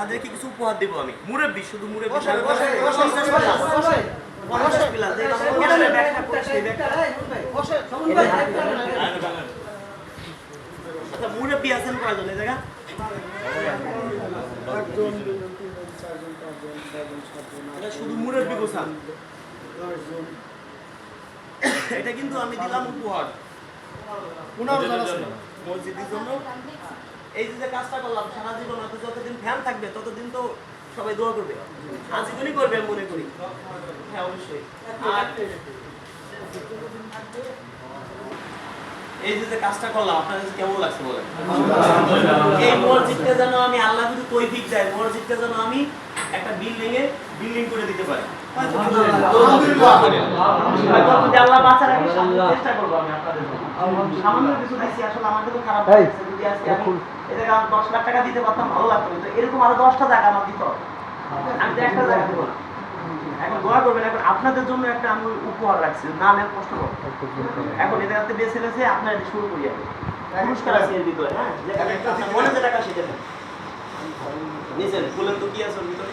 তাদেরকে কিছু উপহার দেবো আমি। মুরব্বী শুধু মুরব্বী। আচ্ছা, মুরব্বী আছেন কয়জন এই জায়গা এটা শুধু মুরব্বী দশজন এটা কিন্তু আমি দিলাম উপহার। মসজিদের জন্য? এই যে কাজটা করলাম সারা জীবন হয়তো যতদিন ফ্যান থাকবে ততদিন তো সবাই দোয়া করবে। আজীবনই করবে আমি মনে করি। হ্যাঁ অবশ্যই। আর এই যে যে কাজটা করলাম আপনার কাছে কেমন লাগছে বলেন? এই মসজিদটা যেন আমি আল্লাহ যদি তৈফিক দেয় মসজিদটা যেন আমি একটা বিল্ডিং এ বিল্ডিং করে দিতে পারি। দশ লাখ টাকা দিতে পারতাম ভালো লাগতো এরকম আরও দশটা জায়গা আমার জায়গা এখন আপনাদের জন্য একটা আমি উপহার রাখছি না কষ্ট এখন এই জায়গাতে বেছে বেছে আপনার শুরু করি পুরস্কার আছে এর ভিতরে মনে টাকা সেটা তো কি আছে ভিতরে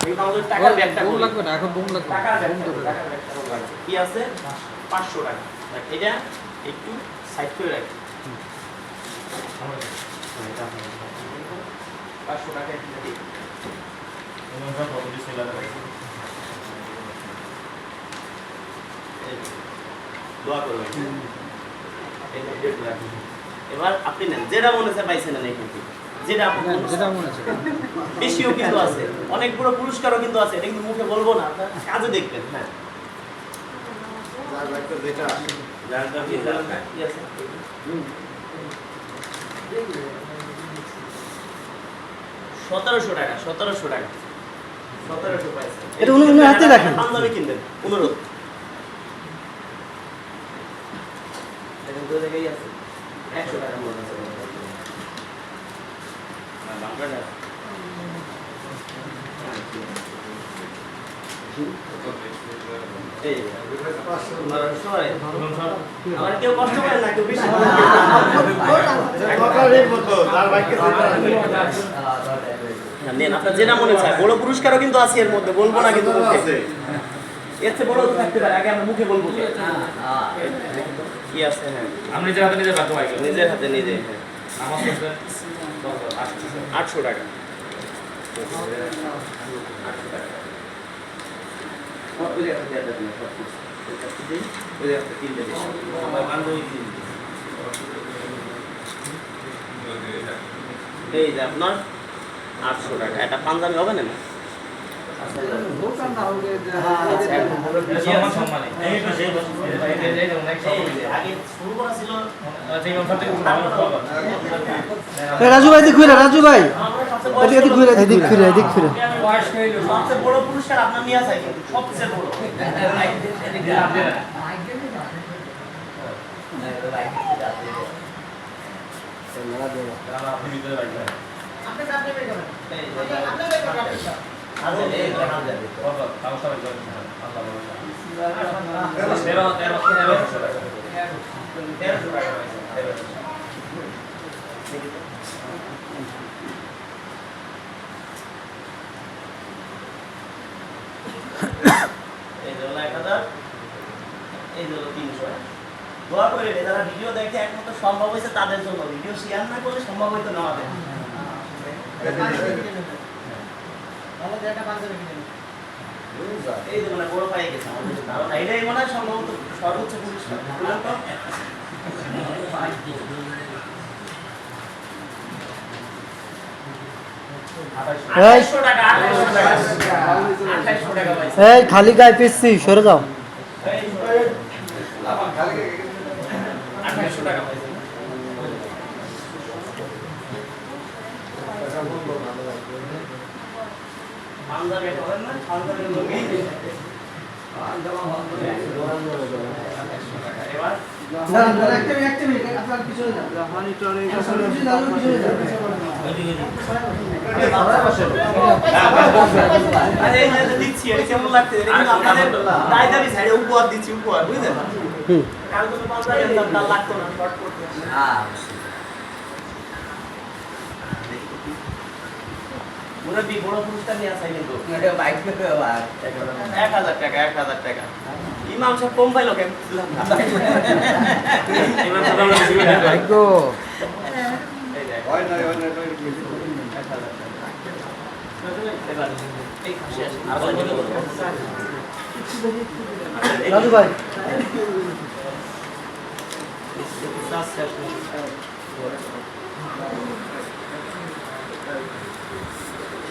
এই। লাগবে না এখন লাগবে? কি আছে পাঁচশো টাকা এটা একটু সাইড করে রাখি পাঁচশো টাকা একটু দিই। দোয়া করবেন এই যে, ডেট রাখি। এবার আপনি নেন যেটা মনে হচ্ছে পাইছেন না এখান থেকে যেটা হ্যাঁ, যেটা মনে আছে। বেশিও কিন্তু আছে। অনেক বড় পুরস্কারও কিন্তু আছে। এটা কিন্তু মুখে বলব না কাজে দেখবেন হ্যাঁ। সতেরোশো টাকা সতেরোশো টাকা। সতেরোশো পাইছে এটা উনি- উনি হাতে রাখেন। পাঞ্জাবি কিনবেন অনুরোধ। দেখেন দু জায়গায় আছে। একশো টাকা মনে আছে এই সবাই আমার কেউ কষ্ট করে না কেউ বেশি নেন আপনার যেটা মনে চায় বড় পুরস্কারও কিন্তু আছে এর মধ্যে বলব না কিন্তু এর চেয়ে বড় থাকতে পারে আগে আমরা মুখে বলব। কি? কি আছে হ্যাঁ। আমি নিজের হাতে নিজে নিজের হাতে নিজে হ্যাঁ। আমার আটশো টাকা। আটশো টাকা। এই যে আপনার আটশো টাকা। এটা পাঞ্জাবি হবে না? রাজু ভাই এদিক ঘুরে রাজু ভাই। এদিক ঘুরে এদিক ঘুরে এদিক ঘুরে। বড় পুরস্কার আপনার নিয়ে আছে সবচেয়ে বড় আপনি এই হলো এক হাজার, এই তিনশো। দোয়া করে যারা ভিডিও দেখে একমাত্র সম্ভব হয়েছে তাদের জন্য। ভিডিও শেয়ার না করলে সম্ভব হইতো না আমাদের। এই যে মানে বড় পায়ে গেছে আমাদের ধারণা এটাই মনে হয় সম্ভবত সর্বোচ্চ পুরস্কার। এই খালি গায়ে পিসছি সরে যাও আঠাইশশো টাকা পাইছে পাঞ্জাবি এটা বলেন না? পাঞ্জাবি লুঙ্গি। এবার আরে এই যে দিচ্ছি, এটা কেমন লাগছে? এটা কিন্তু আপনাদের দায় দাবি ছাড়ে উপহার দিচ্ছি, উপহার, বুঝলেন? কারণ কোনো লাগতো না, শর্ট করতে। মুরব্বী বড় পুরস্কার নিয়ে আসে কিন্তু। এক হাজার টাকা এক হাজার টাকা। ইমাম সাহেব কম পাইলো কেন। রাজু ভাই। শেষ।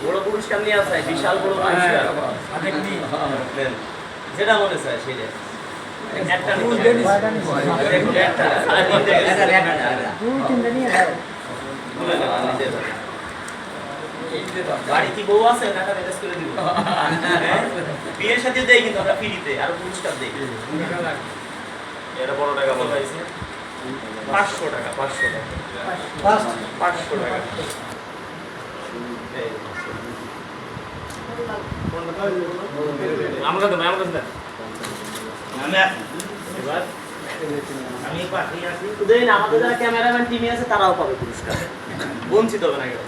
বড় পুরস্কার নিয়ে আসে বিশাল বড় পুরস্কার। যেটা মনে চায় সেটা একটা। বাড়ি কি বউ আছে? টাকা ম্যানেজ করে দিব। হ্যাঁ? বিয়ের সাথে দেই কিন্তু আমরা ফ্রিতে আর পুরস্কার দেই। এটা বড় টাকা বলো। পাঁচশো টাকা পাঁচশো টাকা। পাঁচশো টাকা। আমাদের যারা ক্যামেরাম্যান টিমে আছে তারাও পাবে পুরস্কার বঞ্চিত হবে না কেউ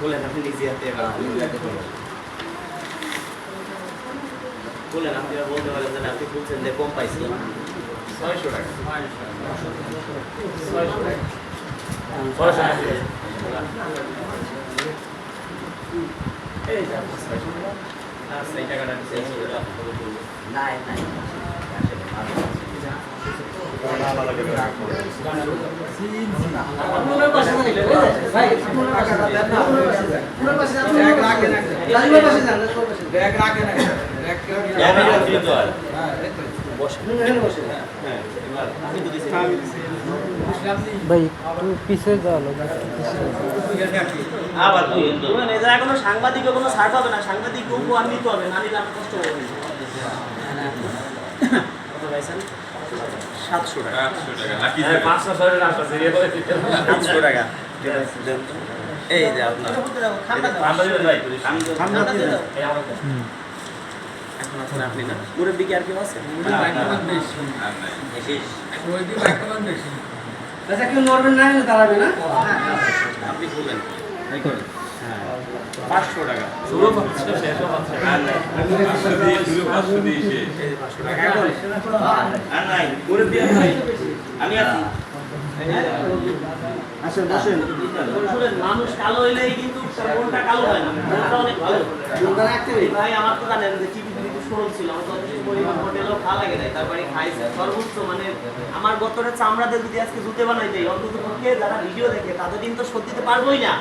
বলেন আপনি নিজে হাতে এবার বলেন আপনি এবার বলতে পারেন যে না, আপনি বলছেন যে কম পাইছি ছয়শো টাকা ছয়শো টাকা ছয়শো টাকা। এই যে ভাই যান রাজু ভাই পাশে ভাই একটু পিছিয়ে যাও আবার শুনুন, এই জায়গায় কোনো সাংবাদিকও কোনো ছাড় পাবে না। সাংবাদিক উপহার নিতে হবে না নিলে আমি কষ্ট করব। সাতশো টাকা। হ্যাঁ, পাঁচশো, টাকা। এই যে আপনার। এখন আছেন আপনি না? মুরব্বী কি আর কেউ আছে? আচ্ছা কেউ নড়বেন না দাঁড়াবে না? আপনি বলবেন। পাঁচশো টাকা। শুরু হচ্ছে, শেষও হচ্ছে। এই যে পাঁচশো টাকা। আর নাই মুরব্বী আর নাই। আমি আছি। আসেন বসেন। মানুষ কালো হইলেই কিন্তু মনটা কালো হয় না। মনটা অনেক ভালো। ভাই আমার তো জানেন যে টিভি সরল ছিল মানে আমার চামড়াতে যদি আজকে জুতে বানাই দেয় অন্তত পক্ষে যারা ভিডিও দেখে, তাদের দিন তো পারবোই না।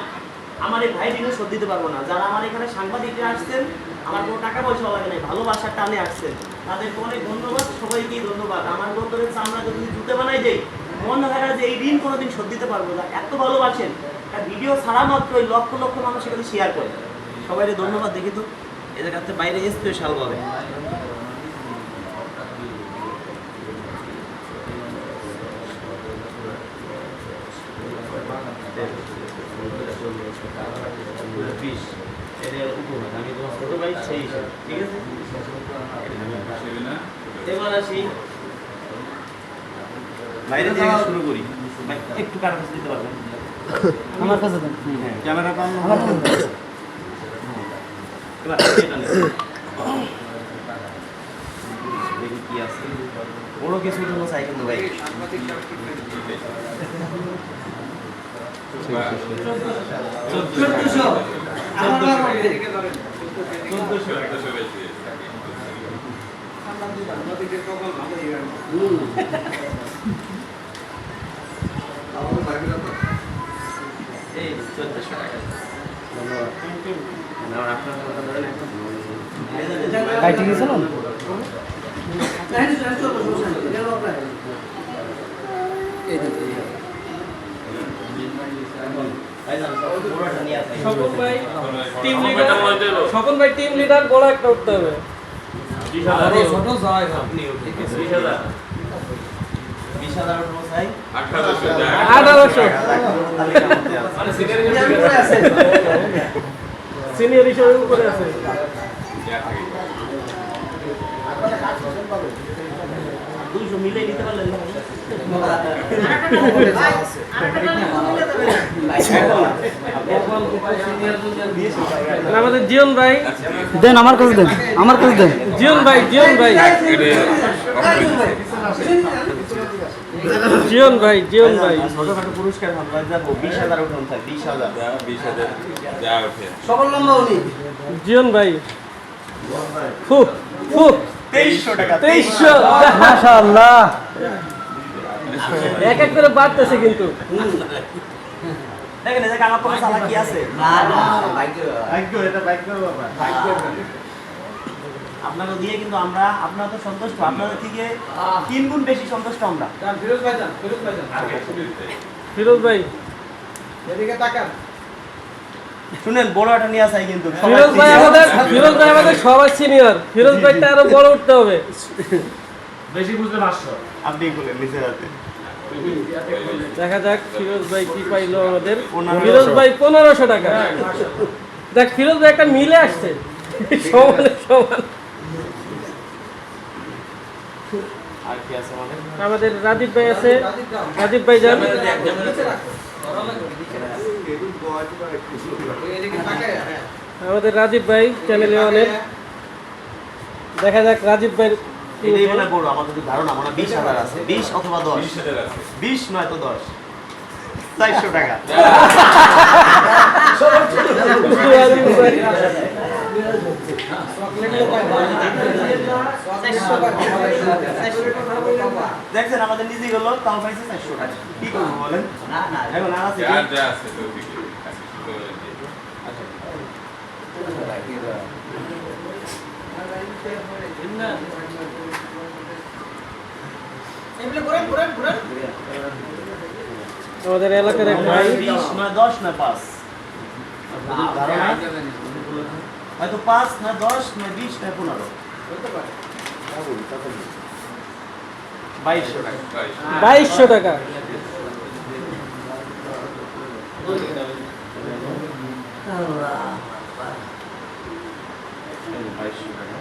আমার এই ভাই দিনও পারব না। যারা আমার এখানে সাংবাদিকরা আসছেন, আমার কোনো টাকা পয়সা লাগে নাই ভালোবাসার টানে আসছেন। ধন্যবাদ, সবাইকেই ধন্যবাদ। আমার গতরে চামড়াতে যদি জুতে বানাই দেয় মনে হয় না যে এই ঋণ কোনোদিন শোধ দিতে পারব না। এত ভালোবাসেন। ভিডিও ছাড়া মাত্র লক্ষ লক্ষ মানুষ এখানে শেয়ার করে। সবাইকে ধন্যবাদ, দেখি তো। এ জায়গাতে বাইরে স্পেশাল ভাবে বিশ এর উপহার আমি তোমার ছোট ভাই সেই হিসাবে ঠিক আছে? এবার আসি। বাইরে থেকে শুরু করি। একটু কারও কাছে দিতে পারবেন? আমার কাছে হ্যাঁ ক্যামেরা পান। আমার কাছে এবার বড় কিছু জন্য চাই কিন্তু ভাই চোদ্দশো। এই চোদ্দশো টাকা ধন্যবাদ আপনার একদম। ভাই টিম মনে লিডার হলো। স্বপন ভাই টিম লিডার বড় একটা উঠতে হবে বিশ হাজার। আপনি বিশ হাজার। বিশ হাজার আঠারোশো তাহলে আমাদের আছে। মানে সিনিয়র সিনিয়র হিসেবে উপরে আছে দুইশো মিলে নিতে পারলে আমাদের জিয়ন ভাই। দেন আমার কাছে দেন আমার কাছে দেন। জিয়ন ভাই জিয়ন ভাই। জিয়ন ভাই জিয়ন ভাই। ছোটখাটো পুরস্কার ভাববা যাব বিশ হাজার উঠান থাকে বিশ হাজার। সবার লম্বা উনি। জিয়ন ভাই। ফু ফু তেইশশো টাকা তেইশশো? মাশাআল্লাহ। এক এক করে বাড়তেছে কিন্তু। দেখেন যে আমার কোনো চালা কি আছে? আপনাকে দিয়ে কিন্তু আমরা আপনারা তো সন্তুষ্ট আপনাদের থেকে তিন গুণ বেশি সন্তুষ্ট আমরা। ফিরোজ ভাই ফিরোজ ভাই ফিরোজ ভাই। এদিকে তাকান। শুনেন বড় একটা নিয়ে আসাই কিন্তু। ফিরোজ ভাই আমাদের ফিরোজ ভাই আমাদের সবার সিনিয়র। ফিরোজ ভাইটা আরও বড় উঠতে হবে। বেশি বুঝলে আপনি বলেন হাতে দেখা যাক ফিরোজ ভাই কি পাইলো আমাদের। ফিরোজ ভাই পনেরোশো টাকা। দেখ ফিরোজ ভাই একটা মিলে আসছে। সমানে সমান। আর কি আছে আমাদের? রাজীব ভাই আছে। রাজীব ভাই যান। আমাদের রাজীব ভাই চ্যানেলে অনেক। দেখা যাক রাজীব ভাই এটাই মনে আমাদের তো ধারণা মনে বিশ হাজার আছে। বিশ অথবা দশ। বিশ নয় তো দশ। চারশো টাকা। দেখছেন আমাদের নিজে গেল তাও পাইছে চারশো টাকা। কি করব বলেন? এখন আর আছে ঘুরেন ঘুরেন আমাদের এলাকার এক ভাই। দশ নয় পাঁচ? ধারণা হয়তো পাঁচ নয় দশ নয় বিশ নয় পনেরো। বাইশশো টাকা বাইশশো টাকা। বাইশশো টাকা।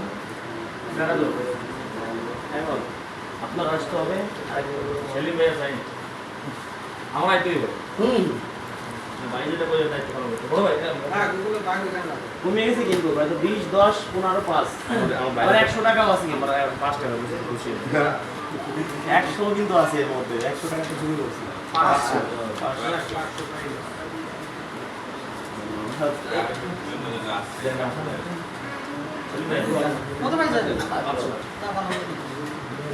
এখন আপনার আসতে হবে আমার আইতেই হবে কমে গেছে কিন্তু হয়তো বিশ দশ পনেরো পাঁচ। আর একশো টাকাও আছে কিন্তু পাঁচ টাকা বুঝে একশো কিন্তু আছে এর মধ্যে একশো টাকা তো শুরু করছি। কত যাবেন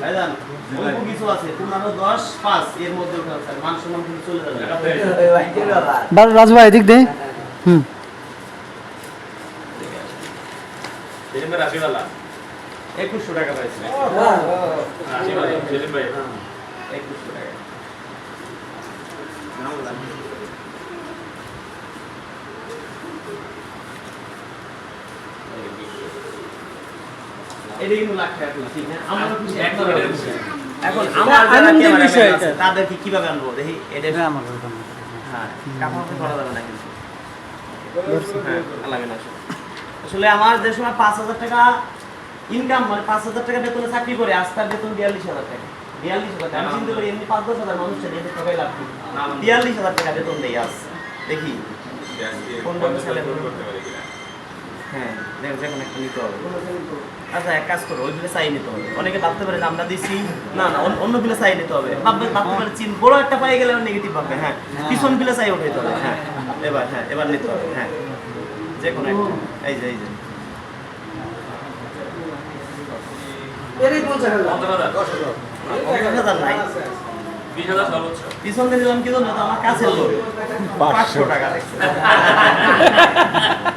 ভাইজান অল্প কিছু আছে পনেরো দশ পাঁচ এর মধ্যে উঠে আছে মান সম্মান কিন্তু চলে যাবে রাজু ভাই এদিক দে হুম একুশশো টাকা পাইছে একুশশো টাকা এটা কিন্তু লাখ টাকা না? খুশি। এখন আমার আনন্দের বিষয় এটা। তাদেরকে কীভাবে আনব? দেখি এটা আমার হ্যাঁ কাপড় করা যাবে না কিন্তু। হ্যাঁ, না আসলে। আমার যে সময় পাঁচ হাজার টাকা ইনকাম মানে পাঁচ হাজার টাকা বেতনে চাকরি করে আজ তার বেতন বিয়াল্লিশ হাজার টাকা। বিয়াল্লিশ হাজার টাকা। আমি চিন্তা করি এমনি পাঁচ দশ হাজার মানুষ ছেড়ে এদের টাকাই লাভ করি বিয়াল্লিশ হাজার টাকা বেতন দেই আজ। দেখি হ্যাঁ যখন একটা নিতে হবে। আচ্ছা এক কাজ করো ওইগুলো চাই নিতে হবে। অনেকে ভাবতে পারে যে আমরা দিছি। না না অন্য- অন্য বিলে চাই নিতে হবে। ভাববে ভাবতে পারে চিন বড় একটা পাই গেলে নেগেটিভ ভাববে। হ্যাঁ পিছন বিলে চাই উঠাইতে হবে। হ্যাঁ এবার হ্যাঁ এবার নিতে হবে। হ্যাঁ যে কোনো একটা। এই যে এই যে। পিছন দিলাম কি জন্য? আমার পাঁচশো। টাকা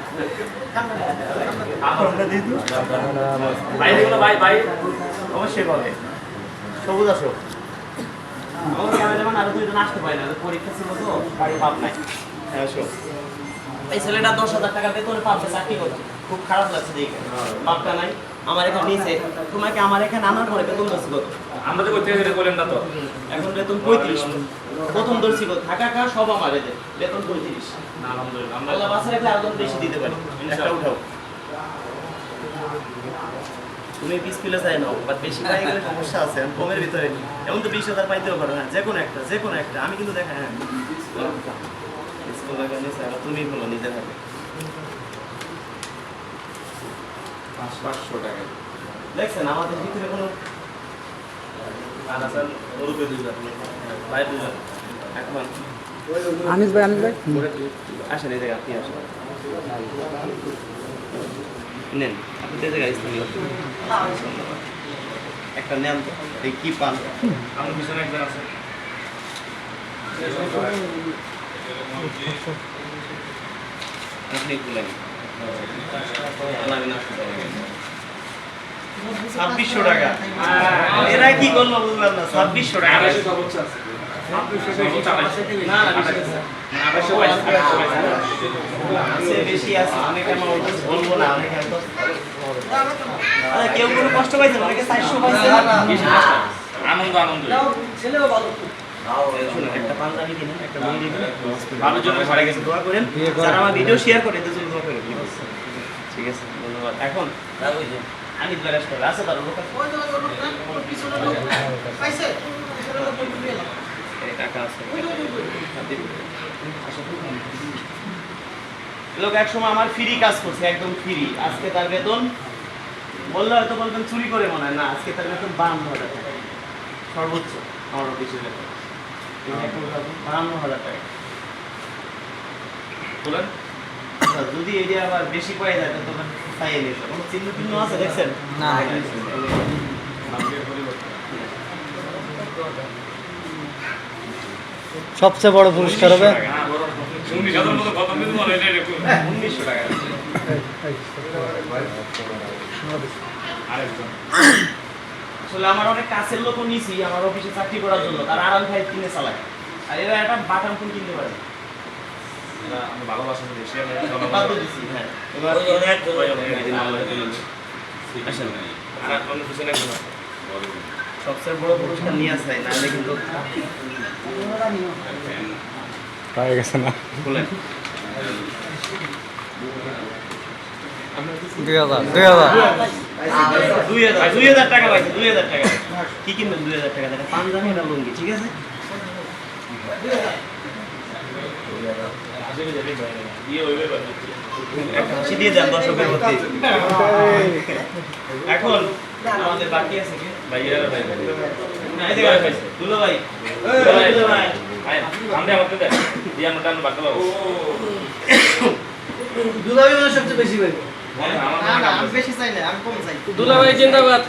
অবশ্যই বলে সবুজ আসো। আরও দুইজন আসতে পারে না পরীক্ষা ছিল তো বাড়ি ভাব নাই। হ্যাঁ আসো। এই ছেলেটা দশ হাজার টাকা বেতনে পাবে চাকরি করছে খুব খারাপ লাগছে দেখে। বাপটা নাই। আমার এখানে নিয়েছে। তোমাকে আমার এখানে আনার পরে বেতন ধরছি কত? আমরা তো করতে গেলে বলেন না তো। এখন বেতন পঁয়ত্রিশ। প্রথম ধরছি কত? থাকা খা সব আমার এদের বেতন পঁয়ত্রিশ। আলহামদুলিল্লাহ আমরা আল্লাহ বাসা রাখলে আরও বেশি দিতে পারি। একটা উঠাও। তুমি বিশ কিলো চাই নাও বাট বেশি পাই গেলে সমস্যা আছে আমি কমের ভিতরে এমন তো বিশ হাজার পাইতেও পারো হ্যাঁ যে কোনো একটা যে কোনো একটা। আমি কিন্তু দেখা হ্যাঁ। তুমি বলো নিজের হাতে পাঁচ পাঁচশো টাকা। দেখছেন আমাদের ভিতরে কোনো দুজন আনিস ভাই আনিস ভাই। আসেন এই জায়গায় আপনি আসেন। নেন আপনি এই জায়গায় স্থানীয় একটা নেন তো এই কি পান? আমার পিছনে একজন আছে। আপনি লাগেন ছাব্বিশশো টাকা। এরা কি করল বুঝলাম না ছাব্বিশশো টাকা। কেউ কোনো কষ্ট পাইছে অনেকে চারশো। আনন্দ আনন্দ। ছেলেও ভালো একটা আমার ভিডিও শেয়ার করে করেন ঠিক আছে ধন্যবাদ এখন আমি লোক এক সময় আমার ফ্রি কাজ করছে, একদম ফ্রি আজকে তার বেতন, বললে হয়তো বলবেন চুরি করে মনে হয়। না, আজকে তার বেতন বান্ন সর্বোচ্চ, আমার অফিসের বেতন। বান্ন হাজার টাকা বলেন। আচ্ছা, যদি এটা আবার বেশি পাই যায় তো তখন চাই নিয়ে কোনো চিহ্ন চিহ্ন আছে দেখছেন? না। সবচেয়ে বড় পুরস্কার হবে? টাকা। আরেকজন। আসলে আমার অনেক কাছের লোকও নিছি আমার অফিসে চাকরি করার জন্য। তারা আরাম খাই কিনে চালায়। আর এরা একটা বাটাম ফোন কিনতে পারে। আমি ভালোবাসা হ্যাঁ। এবার আর সবচেয়ে বড় পুরস্কার নিয়ে আসে নাহলে কিন্তু পায়ে গেছে না। বলেন। দুই হাজার দুই হাজার দুই হাজার দুই হাজার টাকা পাইছে দুই হাজার টাকা কি কিনবেন দুই হাজার টাকা টাকা পাঞ্জাবি এটা লুঙ্গি ঠিক আছে। দিয়ে দর্শকের মধ্যে এখন আমাদের বাকি আছে কি। দুলো ভাই দুলো ভাই সামনে আমাকে দেখ। দিয়ে আমরা টানবো, বাঁকা। দুলাবি মানে সবচেয়ে বেশি পাইবো আমার আমরা- বেশি চাই না আমি চাই দুলাভাই জিন্দাবাদ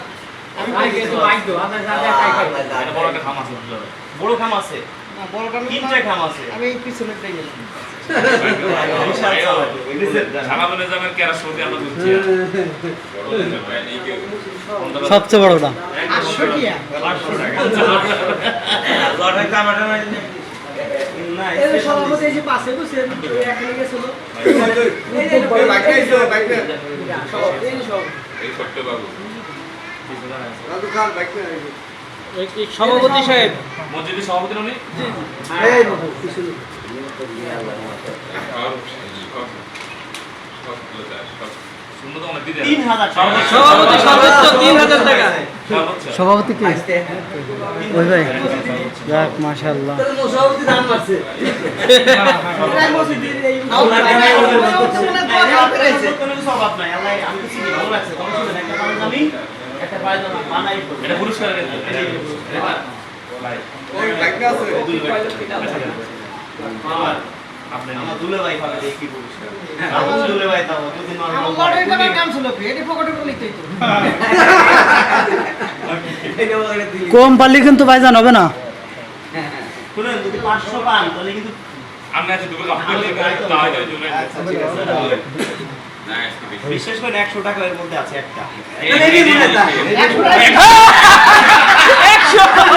এটা বড় খাম আছে, বুঝলো? বড় খাম আছে। তিনটে খাম আছে। আমি পিছনে। সবচেয়ে বড়টা টাকা। সভাপতি এসে পাশে বসে এখানে গেছিল সভাপতি সাহেব? মসজিদের সভাপতি উনি? তো সভাপতি সর্বোচ্চ তিন হাজার টাকা। সভাপতি কি? ওই ভাই। যাক মাশাআল্লাহ। কোনো কিছু অভাব নাই। আল্লাহ আমি তো চিনি, ভালো লাগছে। তখন শুনেন, একটা পাঞ্জাবি, একটা পায়জামা বানাই করবে। এটা পুরস্কার কিন্তু এই যে পুরস্কার। এটা দুই আমার আপনি আমার দুলে ভাই পাবে এই কি পুরস্কার আমার দুলে ভাই তাও দুদিন আমার কম পারলে কিন্তু ভাইজান হবে না শুনেন যদি পান তাহলে কিন্তু আমরা আছে দুটো কাপড় দিয়ে তাই তাই বিশেষ করে একশো টাকা এর মধ্যে আছে একটা।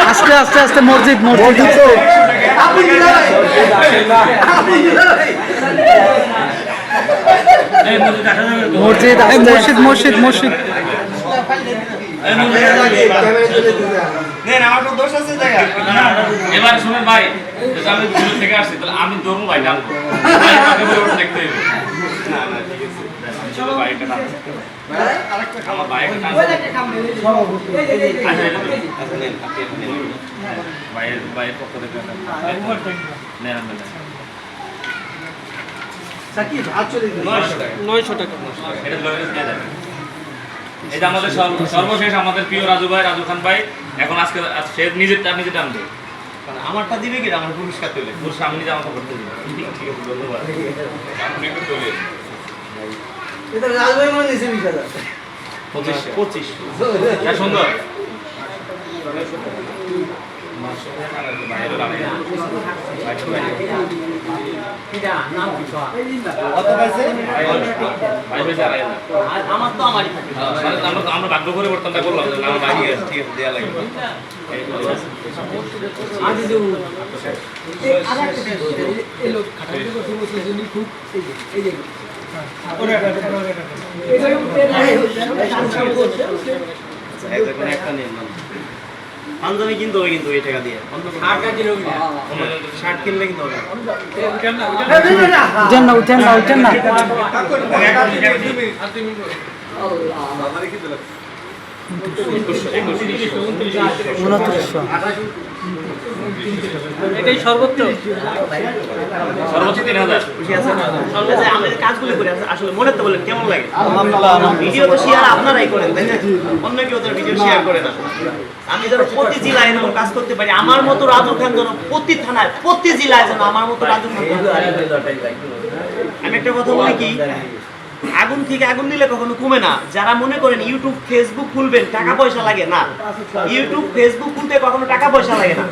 আস্তে আস্তে আস্তে মসজিদ মসজিদ। মসজিদ মসজিদ মসজিদ মসজিদ এবার শুনেন ভাই আমি দূর থেকে আসছি তাহলে আমি দৌড়বো ভাই জানব দেখতে না না ঠিক আছে। বাইকটা বাইকটা আচ্ছা নেন আপনি নেন। পক্ষ থেকে নেন। টাকা। এটা দিয়ে আমাদের সর্বশেষ আমাদের প্রিয় রাজু ভাই রাজু খান ভাই এখন আজকে আজ সে নিজের তার নিজে টানবে আমারটা দিবে কি? আমার পুরস্কার তোলে। ওর সামনে জামা কাপড় দিবে। ঠিক আছে ধন্যবাদ। আপনি একটু তোলে। পঁচিশ পঁচিশ সুন্দর। আমার মানে ভাগ্য পরিবর্তনটা করলাম আমার ভাই ঠিক আছে দেওয়া লাগবে এক দেখুন একটা নিন না। পাঞ্জাবি কিনতে হবে কিন্তু এই টাকা দিয়ে। শার্ট কিনলে কিন্তু হবে। না। উঠেন না উঠেন না উঠেন না। উনত্রিশশো। এটাই সর্বোচ্চ? সর্বোচ্চ তিন হাজার। আমরা যে কাজগুলো করি আসলে মনে তো বলেন কেমন লাগে? ভিডিও তো শেয়ার আপনারাই করেন তাই না? অন্য কেউ তো ভিডিও শেয়ার করে না। আমি যেন প্রতি জেলায় এরকম কাজ করতে পারি আমার মতো রাজু খান যেন প্রতি থানায় প্রতি জেলায় যেন আমার মতো রাজু খান আমি একটা কথা বলি কি আগুন থেকে আগুন দিলে কখনো কমে না। যারা মনে করেন ইউটিউব ফেসবুক খুলবেন টাকা পয়সা লাগে না। ইউটিউব ফেসবুক খুলতে কখনো টাকা পয়সা লাগে না।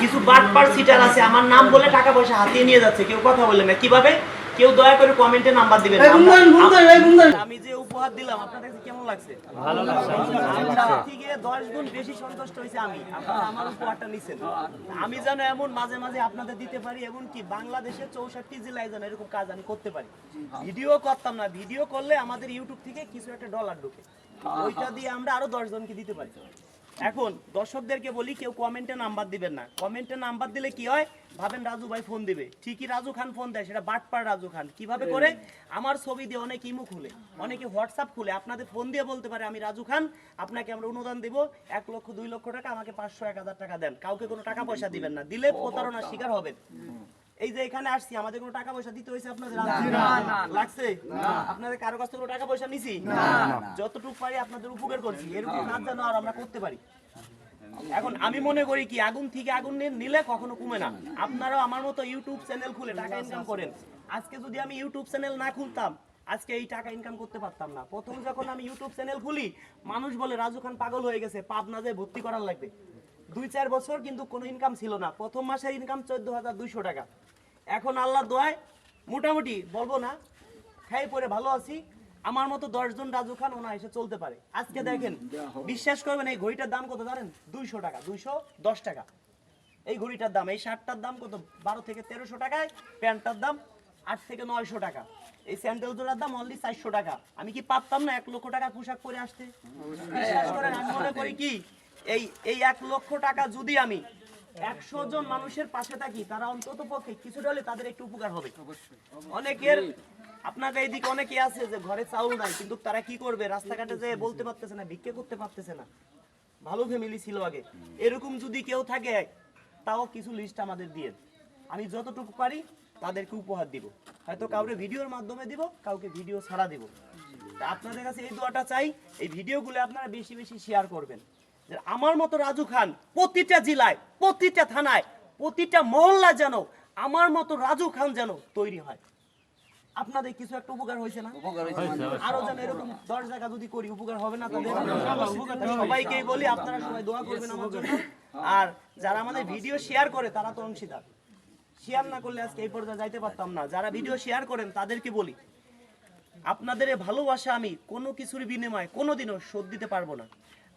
কিছু বাটপার সিটার আছে আমার নাম বলে টাকা পয়সা হাতিয়ে নিয়ে যাচ্ছে কেউ কথা বলে না। কীভাবে? কেউ দয়া করে কমেন্টে নাম্বার দিবেন আমি যে উপহার দিলাম আপনাদের কাছে কেমন লাগছে? ভালো লাগছে থেকে দশ গুণ বেশি সন্তুষ্ট হয়েছে আমি। আপনারা আমার উপহারটা নিছেন। আমি যেন এমন মাঝে মাঝে আপনাদের দিতে পারি এমন কি বাংলাদেশের চৌষট্টি জেলায় যেন এরকম কাজ আমি করতে পারি। ভিডিও করতাম না ভিডিও করলে আমাদের ইউটিউব থেকে কিছু একটা ডলার ঢুকে। ওইটা দিয়ে আমরা আরও দশ জনকে দিতে পারি। এখন দর্শকদেরকে বলি, কেউ কমেন্টে নাম্বার দিবেন না। কমেন্টে নাম্বার দিলে কি হয়? ভাবেন রাজু ভাই ফোন দিবে। ঠিকই রাজু খান ফোন দেয়, সেটা বাটপার রাজু খান। কীভাবে করে? আমার ছবি দিয়ে অনেক ইমো খুলে, অনেকে হোয়াটসঅ্যাপ খুলে। আপনাদের ফোন দিয়ে বলতে পারে, আমি রাজু খান, আপনাকে আমরা অনুদান দিব, এক লক্ষ, দুই লক্ষ টাকা, আমাকে পাঁচশো, এক হাজার টাকা দেন। কাউকে কোনো টাকা পয়সা দিবেন না। দিলে প্রতারণার শিকার হবেন। এই যে এখানে আসছি আমাদের কোনো টাকা পয়সা দিতে হয়েছে আপনাদের লাগছে? আপনাদের কারও কাছ থেকে কোনো টাকা পয়সা নিছি যতটুকু পারি আপনাদের উপকার করছি। এরকম কাজ যেন আর আমরা করতে পারি। এখন আমি মনে করি কি আগুন থেকে আগুন নিলে কখনো কমে না। আপনারাও আমার মতো ইউটিউব চ্যানেল খুলে টাকা ইনকাম করেন। আজকে যদি আমি ইউটিউব চ্যানেল না খুলতাম আজকে এই টাকা ইনকাম করতে পারতাম না। প্রথম যখন আমি ইউটিউব চ্যানেল খুলি মানুষ বলে রাজু খান পাগল হয়ে গেছে পাবনা যে ভর্তি করার লাগবে। দুই চার বছর কিন্তু কোনো ইনকাম ছিল না। প্রথম মাসের ইনকাম চোদ্দ হাজার দুইশো টাকা। এখন আল্লাহ দোয়ায় মোটামুটি বলব না খাই পরে ভালো আছি। আমার মতো দশজন রাজু খান ওনা এসে চলতে পারে। আজকে দেখেন, বিশ্বাস করবেন এই ঘড়িটার দাম কত জানেন? দুইশো টাকা, দুইশো দশ টাকা। এই ঘড়িটার দাম, এই শার্টটার দাম কত? বারো থেকে তেরোশো টাকায়, প্যান্টটার দাম আট থেকে নয়শো টাকা। এই স্যান্ডেল জোড়ার দাম অনলি চারশো টাকা। আমি কি পারতাম না এক লক্ষ টাকা পোশাক পরে আসতে? বিশ্বাস করেন, আমি মনে করি কি, এই এই এক লক্ষ টাকা যদি আমি একশো জন মানুষের পাশে থাকি তারা অন্তত পক্ষে কিছুটা হলে তাদের একটু উপকার হবে। অনেকের আপনাদের এইদিকে অনেকে আছে যে ঘরে চাউল নাই কিন্তু তারা কি করবে? রাস্তাঘাটে যে বলতে পারতেছে না ভিক্ষে করতে পারতেছে না। ভালো ফ্যামিলি ছিল আগে। এরকম যদি কেউ থাকে তাও কিছু লিস্ট আমাদের দিয়ে। আমি যতটুকু পারি তাদেরকে উপহার দিব। হয়তো কাউকে ভিডিওর মাধ্যমে দিব কাউকে ভিডিও ছাড়া দিব। তা আপনাদের কাছে এই দোয়াটা চাই এই ভিডিওগুলো আপনারা বেশি বেশি শেয়ার করবেন। আমার মতো রাজু খান প্রতিটা জেলায় প্রতিটা থানায় প্রতিটা মহল্লা যেন আমার মতো রাজু খান যেন তৈরি হয়। আপনাদের কিছু একটা উপকার হয়েছে না? আরও যেন এরকম দশ জায়গা যদি করি উপকার হবে না তাদের? সবাইকেই বলি আপনারা সবাই দোয়া করবেন আমার জন্য। আর যারা আমাদের ভিডিও শেয়ার করে তারা তো অংশীদার। শেয়ার না করলে আজকে এই পর্যায়ে যাইতে পারতাম না। যারা ভিডিও শেয়ার করেন তাদেরকে বলি আপনাদের ভালোবাসা আমি কোনো কিছুর বিনিময়ে কোনোদিনও শোধ দিতে পারব না।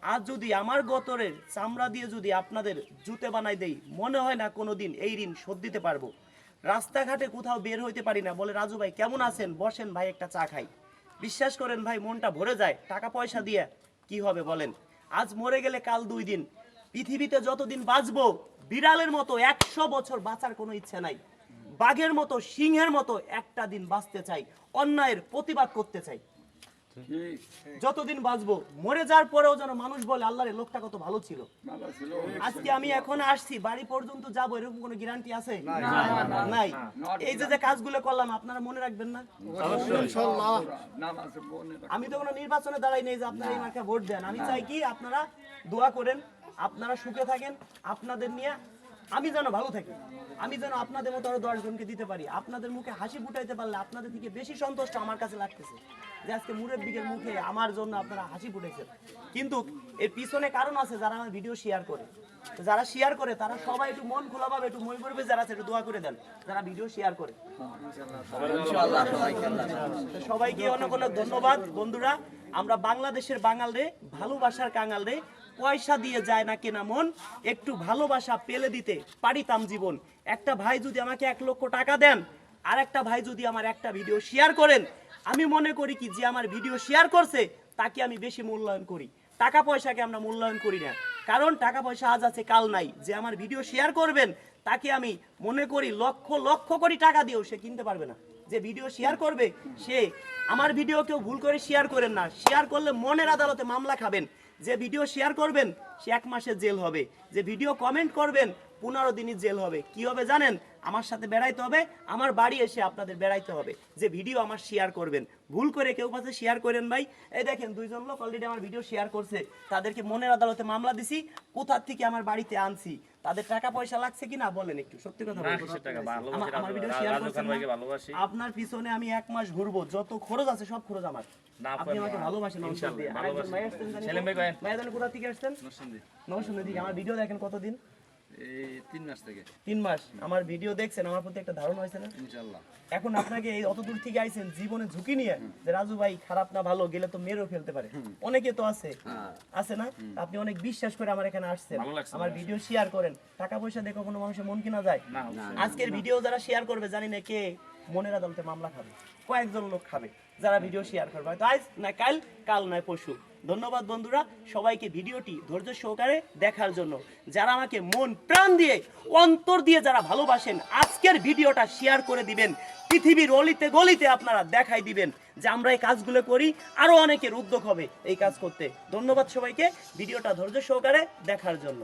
আজ যদি আমার গতরের চামড়া দিয়ে যদি আপনাদের জুতে বানাই দেই, মনে হয় না কোনোদিন এই ঋণ শোধ দিতে পারব। রাস্তাঘাটে কোথাও বের হইতে পারি না, বলে রাজু ভাই, কেমন আছেন? বসেন ভাই, একটা চা খাই। বিশ্বাস করেন ভাই, মনটা ভরে যায়। টাকা পয়সা দিয়ে কি হবে বলেন? আজ মরে গেলে কাল দুই দিন। পৃথিবীতে যতদিন বাঁচবো, বিড়ালের মতো একশো বছর বাঁচার কোনো ইচ্ছে নাই। বাঘের মতো, সিংহের মতো একটা দিন বাঁচতে চাই, অন্যায়ের প্রতিবাদ করতে চাই। যতদিন বাঁচবো মরে যাওয়ার পরেও যেন মানুষ বলে আল্লাহর এই লোকটা কত ভালো ছিল। আজকে আমি এখন আসছি বাড়ি পর্যন্ত যাব এরকম কোনো গ্যারান্টি আছে? নাই এই যে যে কাজগুলো করলাম আপনারা মনে রাখবেন না? আমি তো কোনো নির্বাচনে দাঁড়াই নেই যে আপনারা এই মার্কা ভোট দেন। আমি চাই কি আপনারা দোয়া করেন আপনারা সুখে থাকেন আপনাদের নিয়ে আমি যেন ভালো থাকি আমি যেন আপনাদের মতো আরও দশজনকে দিতে পারি আপনাদের মুখে হাসি ফুটাইতে পারলে আপনাদের থেকে বেশি সন্তুষ্ট আমার কাছে লাগতেছে যে আজকে মুরব্বীদের মুখে আমার জন্য আপনারা হাসি ফুটেছেন। কিন্তু এর পিছনে কারণ আছে যারা আমার ভিডিও শেয়ার করে। যারা শেয়ার করে তারা সবাই একটু মন খোলাভাবে একটু মন করবে যারা একটু দোয়া করে দেন যারা ভিডিও শেয়ার করে। সবাইকে অনেক অনেক ধন্যবাদ বন্ধুরা। আমরা বাংলাদেশের বাঙাল রে ভালোবাসার কাঙাল রে পয়সা দিয়ে যায় না কেনা মন, একটু ভালোবাসা পেলে দিতে পারিতাম জীবন। একটা ভাই যদি আমাকে এক লক্ষ টাকা দেন আর একটা ভাই যদি আমার একটা ভিডিও শেয়ার করেন, আমি মনে করি কি যে আমার ভিডিও শেয়ার করছে, তাকে আমি বেশি মূল্যায়ন করি। টাকা পয়সাকে আমরা মূল্যায়ন করি না। কারণ টাকা পয়সা আজ আছে, কাল নাই। যে আমার ভিডিও শেয়ার করবেন, তাকে আমি মনে করি লক্ষ লক্ষ কোটি টাকা দিয়েও সে কিনতে পারবে না। যে ভিডিও শেয়ার করবে, সে আমার ভিডিও কেউ ভুল করে শেয়ার করেন না। শেয়ার করলে মনের আদালতে মামলা খাবেন। যে ভিডিও শেয়ার করবেন, সে এক মাসে জেল হবে। যে ভিডিও কমেন্ট করবেন, পনেরো দিনই জেল হবে। কি হবে জানেন? আমার সাথে বেড়াইতে হবে, আমার বাড়ি এসে আপনাদের বেড়াইতে হবে। যে ভিডিও আমার শেয়ার করবেন। ভুল করে কেউ কাছে শেয়ার করেন ভাই। এই দেখেন, দুইজন লোক অলরেডি আমার ভিডিও শেয়ার করছে। তাদেরকে মনের আদালতে মামলা দিছি, কোথার থেকে আমার বাড়িতে আনছি? তাদের টাকা পয়সা লাগছে কিনা বলেন একটু সত্যি কথা আমার- আমার ভিডিও শেয়ার করছেন। আপনার পিছনে আমি এক মাস ঘুরবো যত খরচ আছে সব খরচ আমার। না, আপনি আমাকে ভালোবাসেন ইনশাআল্লাহ, দিয়ে। ছেলে মেয়ে কোথা থেকে আসছেন? নরসিংদী। দিদি আমার ভিডিও দেখেন কতদিন। তিন মাস থেকে। তিন মাস। আমার ভিডিও দেখছেন আমার প্রতি একটা ধারণা হয়েছে না? ইনশাল্লাহ। এখন আপনাকে এই অত দূর থেকে আইছেন জীবনে ঝুঁকি নিয়ে যে রাজু ভাই খারাপ না ভালো গেলে তো মেরেও ফেলতে পারে। অনেকে তো আছে। আছে না? আপনি অনেক বিশ্বাস করে আমার এখানে আসছেন। আমার ভিডিও শেয়ার করেন। টাকা পয়সা দেখো কোনো মানুষের মন কিনা যায়? আজকের ভিডিও যারা শেয়ার করবে জানি না কে মনের আদালতে মামলা খাবে। কয়েকজন লোক খাবে। যারা ভিডিও শেয়ার করবে। হয়তো আজ না, কাল কাল নয়, পরশু। ধন্যবাদ বন্ধুরা, সবাইকে ভিডিওটি ধৈর্য সহকারে দেখার জন্য। যারা আমাকে মন, প্রাণ দিয়ে, অন্তর দিয়ে যারা ভালোবাসেন, আজকের ভিডিওটা শেয়ার করে দিবেন। পৃথিবীর অলিতে গলিতে আপনারা দেখাই দিবেন যে আমরা এই কাজগুলো করি, আরও অনেকের উদ্যোগ হবে এই কাজ করতে। ধন্যবাদ সবাইকে, ভিডিওটা ধৈর্য সহকারে দেখার জন্য।